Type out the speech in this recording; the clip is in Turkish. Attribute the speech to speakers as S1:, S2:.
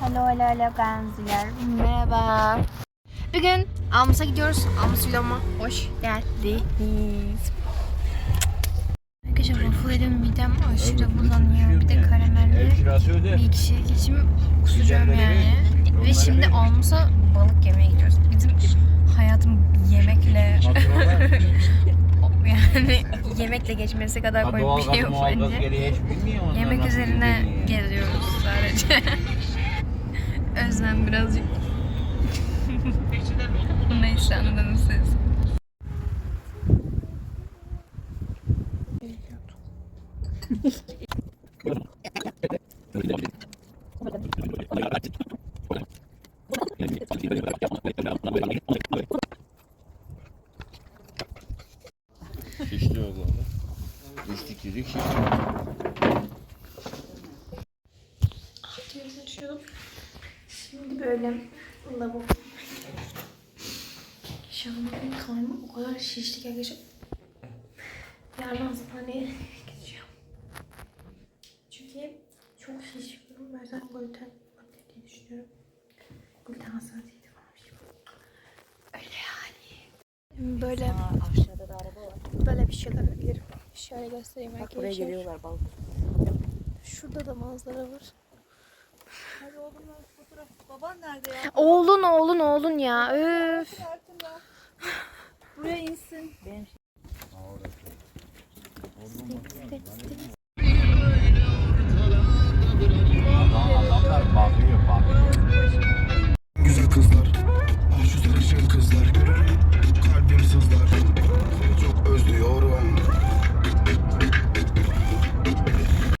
S1: Hello hello hello gençler. Merhaba. Bugün Almus'a gidiyoruz. Almus vloguma hoş geldiniz. Arkadaşlar waffle yedim midem aşırı bulanıyor. Bir de karamelli bir kişilik için kusacağım yani. Ve şimdi Almus'a balık yemeye gidiyoruz. Bizim hayatım yemekle yani yemekle geçmesi kadar komik bir şey yok bence. Yemek üzerine geziyoruz sadece. Özlem birazcık. Neyse anladınız siz.
S2: Şişli oldu. Düştük şişli.
S1: Böyle lavabo. Şahane karnım o kadar şişti ki arkadaşlar. Yarın hastaneye gideceğim. Çünkü çok şişiyorum. Ben zaten gluten olabilir diye düşünüyorum. Gluten hassasiyeti varmış. Öyle yani. Böyle
S3: Aşağıda da araba var.
S1: böyle bir şeyler bilirim. Şöyle göstereyim
S3: Bak buraya
S1: arkadaşlar.
S3: geliyorlar balık.
S1: Şurada da manzara var.
S3: Fotoğraf. Baban nerede ya?
S1: Oğlun oğlun oğlun ya. Öf.
S3: Buraya insin. Benim